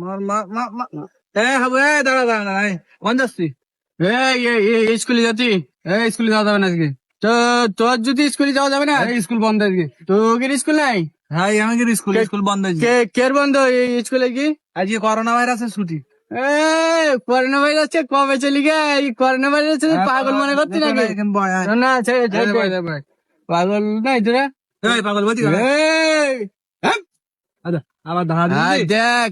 মার মা মা মা এ হাবু এ দাঁড়া দাঁড়া দাঁড়া কোন যাচ্ছি এই এই এই স্কুলে যাচ্ছি। এই স্কুলে যাওয়া যাবে না আজকে। তো তোর যদি স্কুলে যাওয়া যাবে না? স্কুল বন্ধ আজকে। তোর স্কুল নাই? হ্যাঁ আমাদের স্কুল স্কুল বন্ধ কে কের বন্ধ? এই স্কুলে কি? আজকে করোনা ভাইরাসের ছুটি। এ করোনা ভাইরাস কবে চলি গে? এই করোনা ভাইরাস পাগল মনে করতি নাকি? না ছে। পাগল নাই তোরা? পাগল বলছি আবার দেখ।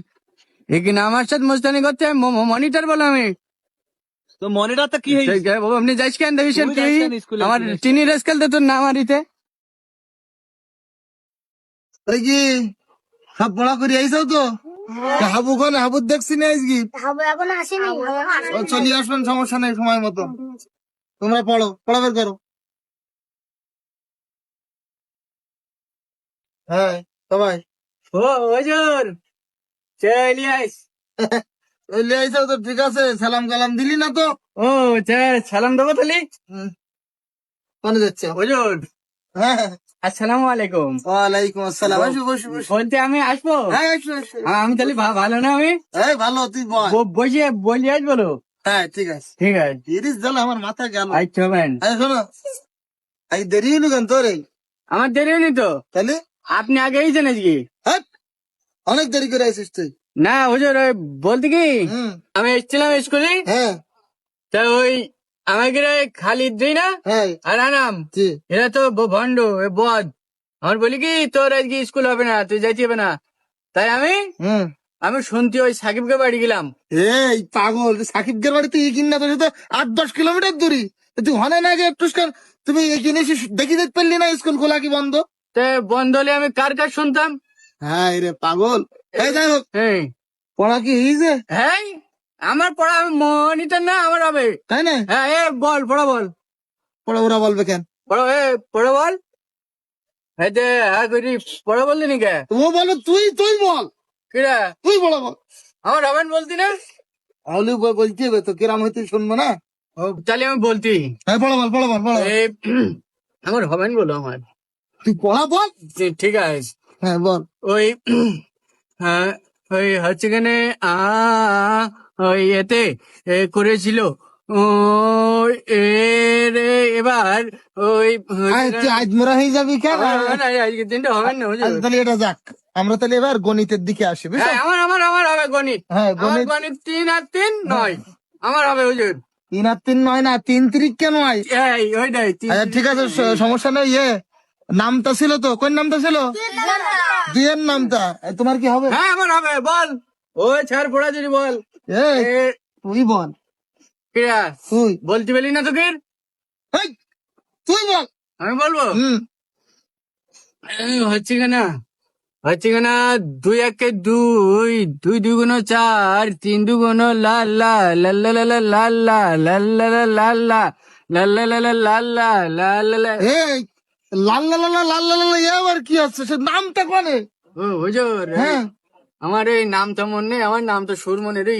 এখানে আমার সাথে মুস্তানি করতে মনিটর বলো আমি। তো মনিটর তো কি বাবা, আপনি যাইস কেন? তুই স্কুলে? আমার টিনি রেস খেলতে তোর নাম আরিতে কি সব পড়া করে আইসাও তো? হাবু কোন? হাবু দেখছি না আজকে হাবু এখন আসেনি। ও আসবেন সমস্যা নেই সময় মতো। তোমরা পড়ো পড়া বের করো। হ্যাঁ সবাই। ও ওজোর চলি আইস তো ঠিক আছে সালাম কালাম দিলি না তো? ও সালাম দেবো তাহলে। যাচ্ছে? হ্যাঁ আসসালামু আলাইকুম। ওয়ালাইকুম আসসালাম। বলতে আমি আসব? হ্যাঁ আমি তাহলে ভালো না আমি? ভালো তুই বসে বলি আস বলো। হ্যাঁ ঠিক আছে। ঠিক আছে। তিরিশ জল আমার মাথা গেল। আচ্ছা ম্যান আরে শোনো। আই দেরি হইল কেন তোর আমার দেরি হয়নি তো? তাহলে? আপনি আগে এসেছেন আজকে? হ্যাঁ। অনেক দেরি করে আইসিস তুই। না হুজুর ওই বলতে কি? আমি এসেছিলাম স্কুলে। হ্যাঁ। তা ওই আমাকে রে খালিদ দিই না? হ্যাঁ। আর আনাম। এরা তো ভণ্ড বদ। আমার বলি কি তোর আজকে স্কুল হবে না তুই যাইতে হবে না। তাই আমি হুম। আমি শুনতে ওই সাকিবকে বাড়ি গেলাম। এই পাগল সাকিবদের বাড়িতে এই কিনা তোর সাথে আট দশ কিলোমিটার দূরি। তুই হনে না যে একটু তুমি এসে দেখি দেখতে পারলি না স্কুল খোলা কি বন্ধ? তে বন্ধ হলে আমি কার কার শুনতাম? হ্যাঁ রে পাগল। এই যাই হোক হ্যাঁ পড়া কি হয়েছে হ্যাঁ আমার পড়া আমি মনিটর না আমার হবে। তাই না? হ্যাঁ এ বল পড়া বল। পড়া ওরা বলবে কেন? পড়া এ পড়া বল। এই যে হ্যাঁ করি পড়া বললি নি কে ও বলো তুই তুই বল। কিরা তুই বলো বল। আমার হবেন বলতি না? ব- বলতে হবে তো কিরাম হইতে শুনব না? ও তাহলে আমি বলতি। হ্যাঁ পড়া বল পড়া বল পড়া বল। আমার হবেন বলো আমার। তুই পড়া বল। ঠিক আছে। হ্যাঁ বল। ওই হ্যাঁ ওই হচ্ছে কেনে আ ওই এতে এ করেছিল। ও এ রে এবার ওই আজ মোরা হয়ে যাবি কেন? আজকের দিনটা হবে না তাহলে এটা যাক। আমরা তাহলে এবার গণিতের দিকে আসি বুঝছ? হ্যাঁ, আমার আমার আমার হবে গণিত। হ্যাঁ গণিত গণিত তিন আর তিন নয়। আমার হবে হুজুর। তিন আর তিন নয় না তিন তিরিক কেন হয় ওইটাই আচ্ছা ঠিক আছে সমস্যা নেই ইয়ে। নামটা ছিল তো কোন নামটা ছিল দুইয়ের নামটা তোমার কি হবে হ্যাঁ আমার হবে বল ওই ছাড় পড়া যদি বল তুই বল কিরা তুই বলতে পারি না তোকে তুই বল আমি বলব হচ্ছে কেনা হচ্ছে কেনা দুই একে দুই দুই দুগুণ চার তিন দুগুণ লাল লাল লাল লাল লাল লাল লাল লাল লাল লাল লাল লাল লাল লাল লাল লাল লাল লাল লাল লাল এ আবার কি আছে? সে নামটা কোনে? ও হুজুর হ্যাঁ। আমার এই নাম তো মনে নেই আমার নাম তো সুর মনে রে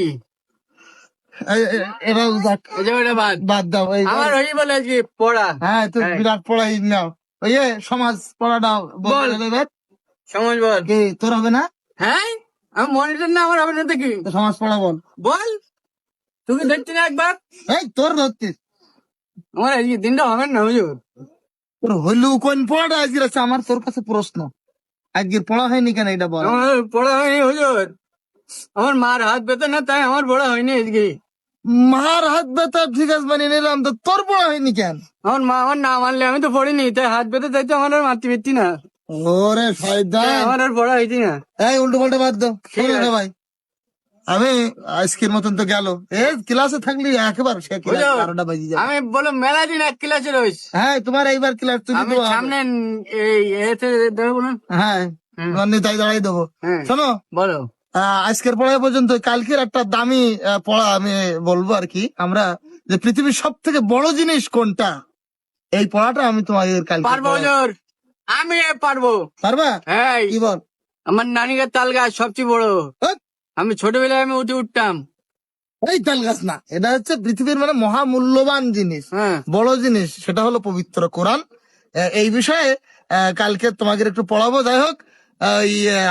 যাক, এই বাদ। বাদ দাও আমার ওই বলে কি পড়া? হ্যাঁ। বিরাট পড়াই নাও। ওই সমাজ পড়াটা বল। সমাজ বল। কি তোর হবে না? হ্যাঁ? আমি মনিটর না আমার হবে না সমাজ পড়া বল। বল। তুই না একবার? এই তোর ধরতিস আমার আজকে দিনটা হবে না হুজুর হইলু কোন পড়াটা আজকে আছে আমার তোর কাছে প্রশ্ন। আজকের পড়া হয়নি কেন এটা বল? পড়া হয়নি হুজুর। আমার মার হাত ব্যথা না তাই আমার পড়া হয়নি আজকে। মার হাত ব্যথা ঠিক আছে মানে নিলাম। তো তোর পড়া হয়নি কেন? আমার মা আমার না মানলে আমি তো পড়িনি তাই হাত ব্যথা তাই তো আমার আর মারতে পারছি না। ওরে শয়তান। আমার আর পড়া হয়েছি না। এই উল্টো পাল্টা বাদ দাও ভাই। আমি আজকের মতন তো গেল। এ ক্লাসে থাকলি একবার সে বারোটা বাজি যাবে। আমি বলো মেলা দিন এক ক্লাসে রয়েছ হ্যাঁ তোমার এইবার ক্লাস তুমি আমি সামনে এই এতে দেবো না হ্যাঁ তাই দাঁড়াই দেবো। হ্যাঁ। শোনো বলো। আজকের পড়া পর্যন্ত কালকের একটা দামি পড়া আমি বলব আর কি। আমরা যে পৃথিবীর সব থেকে বড় জিনিস কোনটা এই পড়াটা আমি তোমাদের কালকে পারব। আমি পারব। পারবা? হ্যাঁ। কি বল? আমার নানিকার তাল গাছ সবচেয়ে বড়। হ্যাঁ? আমি ছোটবেলায় আমি উঠে উঠতাম। এই তাল গাছ না এটা হচ্ছে পৃথিবীর মানে মহামূল্যবান জিনিস হ্যাঁ। বড় জিনিস সেটা হলো পবিত্র কোরআন। এই বিষয়ে কালকে তোমাকে একটু পড়াবো যাই হোক।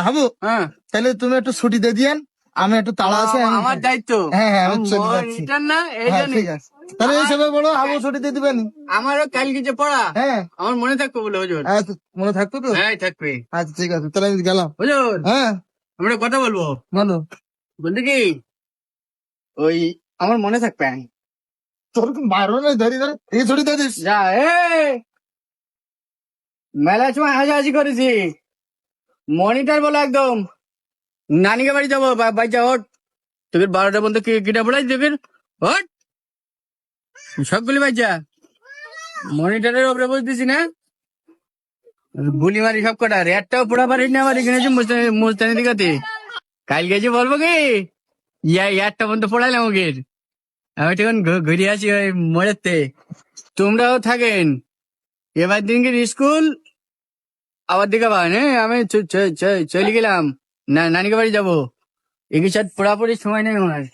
হাবু হ্যাঁ। তাহলে তুমি একটু ছুটি দিয়ে দিয়েন আমি একটু তাড়া আছে আমার দায়িত্ব। হ্যাঁ হ্যাঁ আমি চলে যাচ্ছি। না এই হ্যাঁ ঠিক আছে। তাহলে এই সবাই বলো হাবু ছুটি দিয়ে দিবেন আমারও কালকে যে পড়া হ্যাঁ। আমার মনে থাকবে বলে হুজুর। আচ্ছা, মনে থাকতো তো? হ্যাঁ থাকবে। আচ্ছা ঠিক আছে তাহলে আমি গেলাম। হুজুর। হ্যাঁ। আমরা কথা বলব? বলো। বলতে কি? ওই আমার মনে থাকবে। তোর মারো না ধরি ধরে এই দিয়ে দিস। যা এ! মেলার সময় করেছি। মনিটার বলো একদম। নানিকে বাড়ি যাব বা- বাচ্চা ওট তোকে বারোটা পর্যন্ত কি- কিটা পড়াই তোকে ওট সবগুলি বাচ্চা মনিটারের ওপরে বলতেছি না? গুলি মারি সব কটা, রেটটাও পড়া পারিস না এখানে যে মুস্তানি- দিকাতে কাল গেছি বলব কি? ইয়া, ইয়ারটা পর্যন্ত পড়াইলাম ওকে। আমি তখন ঘুরে আছি ওই মোড়েতে তোমরাও থাকেন। এবার দিন দিনকে স্কুল, আবার দিকে পান হ্যাঁ? আমি চলে গেলাম। না, নানিকে বাড়ি যাব। এগুলো সাথে সময় নেই আমার।